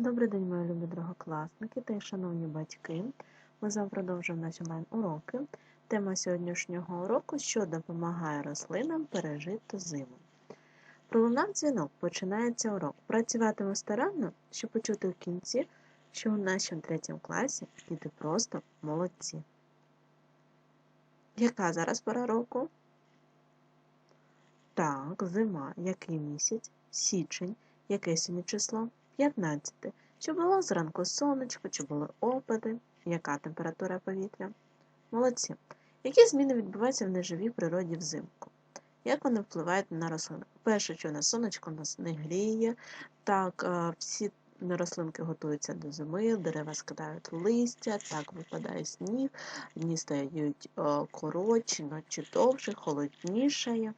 Добрий день, мої любі другокласники та й шановні батьки. Ми зараз продовжуємо наші онлайн-уроки. Тема сьогоднішнього уроку що допомагає рослинам пережити зиму. Пролунав дзвінок, починається урок. Працюватимемо старанно, щоб почути в кінці, що у нашому третьому класі діти просто молодці. Яка зараз пора року? Так, зима. Який місяць? Січень. Яке сьогодні число? 15. Чи було зранку сонечко, чи були опади? Яка температура повітря? Молодці. Які зміни відбуваються в неживій природі взимку? Як вони впливають на рослини? Перше, що на сонечко нас не гріє, так, е, всі рослинки готуються до зими, дерева скидають листя, так випадає сніг, дні стають е, коротші, ночі довше, холоднішає.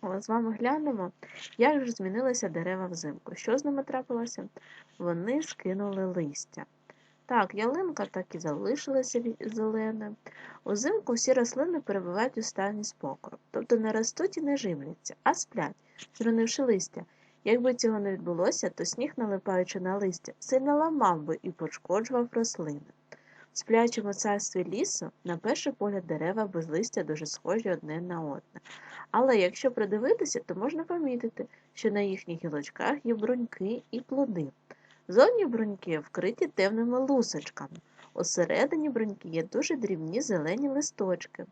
Але з вами глянемо, як ж змінилися дерева взимку. Що з ними трапилося? Вони скинули листя. Так, ялинка так і залишилася зелене. Узимку всі рослини перебувають у стані спокою, тобто не ростуть і не живляться, а сплять, зронивши листя. Якби цього не відбулося, то сніг, налипаючи на листя, сильно ламав би і пошкоджував рослини. В сплячому царстві лісу, на перший погляд, дерева без листя дуже схожі одне на одне. Але якщо придивитися, то можна помітити, що на їхніх гілочках є бруньки і плоди. Зовні бруньки вкриті темними лусочками. Усередині бруньки є дуже дрібні зелені листочки.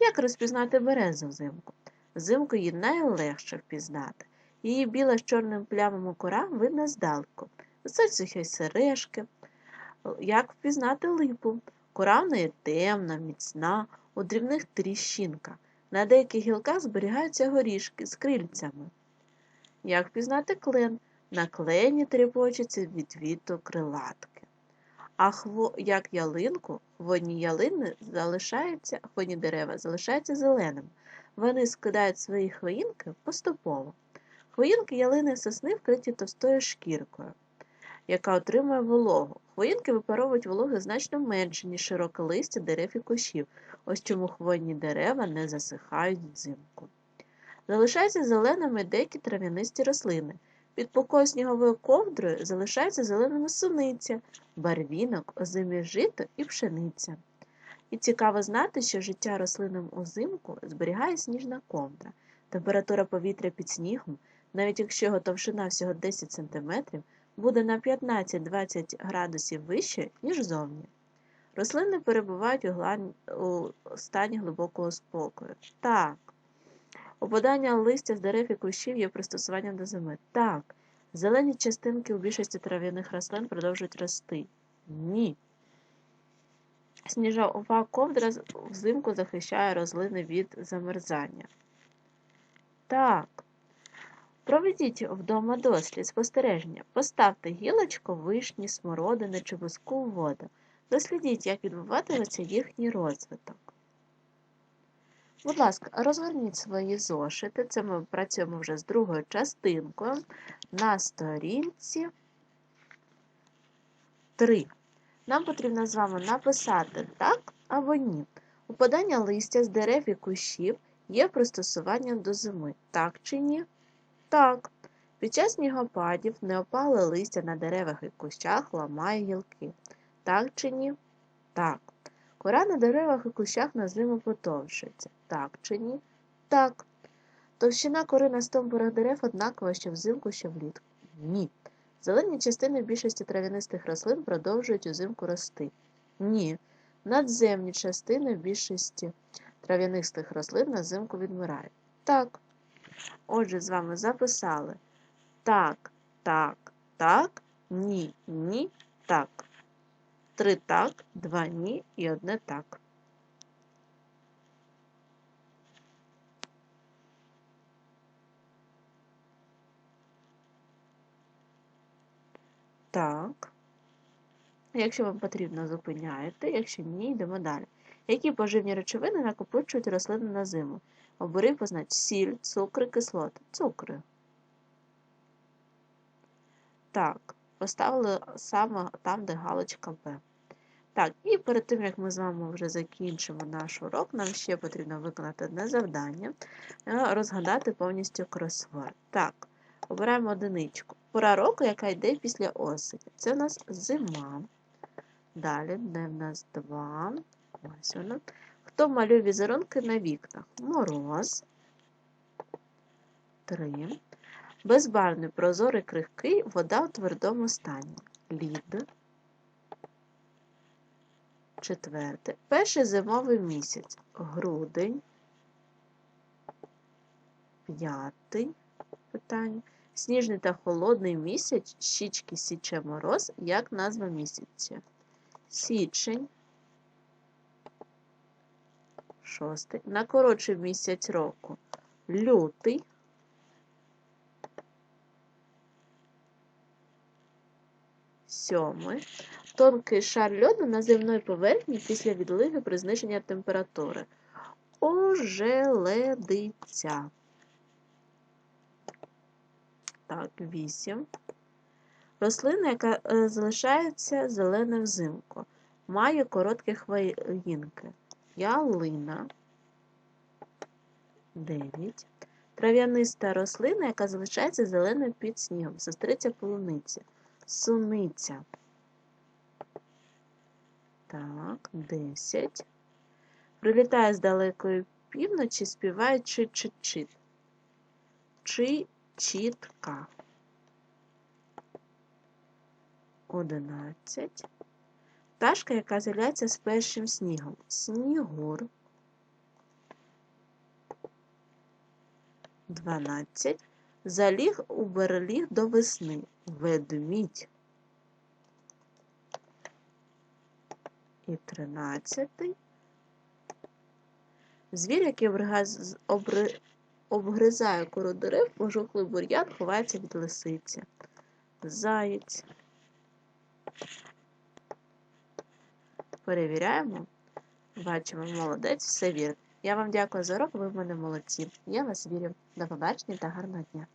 Як розпізнати березу взимку? Взимку її найлегше впізнати. Її біла з чорним плямом кора видно здалеку. Сухі сережки. Як впізнати липу? Кора в неї темна, міцна, у дрібних тріщинках. На деяких гілках зберігаються горішки з крильцями. Як впізнати клен? На клені тріпочуться від віту крилатки. А хво, як ялинку, хвойні ялини залишаються, хвойні дерева залишаються зеленими. Вони скидають свої хвоїнки поступово. Хвоїнки ялини сосни вкриті товстою шкіркою, яка отримує вологу. Хвоїнки випаровують вологи значно менше, ніж широке листя дерев і кущів. Ось чому хвойні дерева не засихають взимку. Залишаються зеленими деякі трав'янисті рослини. Під покою сніговою ковдрою залишається зеленими суниця, барвінок, озимі жито і пшениця. І цікаво знати, що життя рослинам узимку зберігає сніжна ковдра. Температура повітря під снігом, навіть якщо його товщина всього 10 см, буде на 15-20 градусів вище, ніж зовні. Рослини перебувають у, глан... у стані глибокого спокою. Так. Опадання листя з дерев і кущів є пристосуванням до зими. Так. Зелені частинки у більшості трав'яних рослин продовжують рости. Ні. Сніжова ковдра взимку захищає рослини від замерзання. Так. Проведіть вдома дослід спостереження. Поставте гілочку, вишні, смородини чи буску у воду. Дослідіть, як відбуватиметься їхній розвиток. Будь ласка, розгорніть свої зошити. Це ми працюємо вже з другою частинкою на сторінці 3. Нам потрібно з вами написати так або ні. Упадання листя з дерев і кущів є пристосуванням до зими. Так чи ні? Так. Під час снігопадів неопале листя на деревах і кущах ламає гілки. Так чи ні? Так. Кора на деревах і кущах на зиму потовшується. Так чи ні? Так. Товщина кори на стовбурах дерев однакова, що взимку, що влітку. Ні. Зелені частини більшості трав'янистих рослин продовжують узимку рости. Ні. Надземні частини більшості трав'янистих рослин на зимку відмирають. Так. Отже, з вами записали так, так, так, ні, ні, так. Три так, два ні і одне так. Так. Якщо вам потрібно, зупиняєте, якщо ні, йдемо далі. Які поживні речовини накопичують рослини на зиму? Обери познач сіль, цукри, кислоти. Цукри. Так, поставили саме там, де галочка Б. Так, і перед тим, як ми з вами вже закінчимо наш урок, нам ще потрібно виконати одне завдання, розгадати повністю кросворд. Так, обираємо одиничку. пора року, яка йде після осені. Це у нас зима. Далі, де в нас два. Ось воно. Хто малює візерунки на вікнах? Мороз. Три. Безбарвний, прозорий, крихкий, вода у твердому стані. Лід. Четверте. Перший зимовий місяць. Грудень. П'ятий питання. Сніжний та холодний місяць, щічки січе мороз, як назва місяця. Січень. Шостий. На коротший місяць року. Лютий. Сьомий. Тонкий шар льоду на земної поверхні після відливи при зниженні температури. Ожеледиця. Так, 8. Рослина, яка е, залишається зелена взимку. Має короткі хвоїнки. Ялина. 9. Трав'яниста рослина, яка залишається зеленою під снігом. Сестриця полуниці. Суниця. Так, 10. Прилітає з далекої півночі, співає чи-чи-чит. Чи-чітка. 11. Пташка, яка з'являється з першим снігом. Снігур. 12. Заліг у берліг до весни. Ведмідь. І 13. Звір, який обригаз- обри- обгризає кору дерев, пожухлий бур'ян ховається від лисиці. Заєць. Перевіряємо. Бачимо, молодець, все вірно. Я вам дякую за урок, ви в мене молодці. Я вас вірю. До побачення та гарного дня.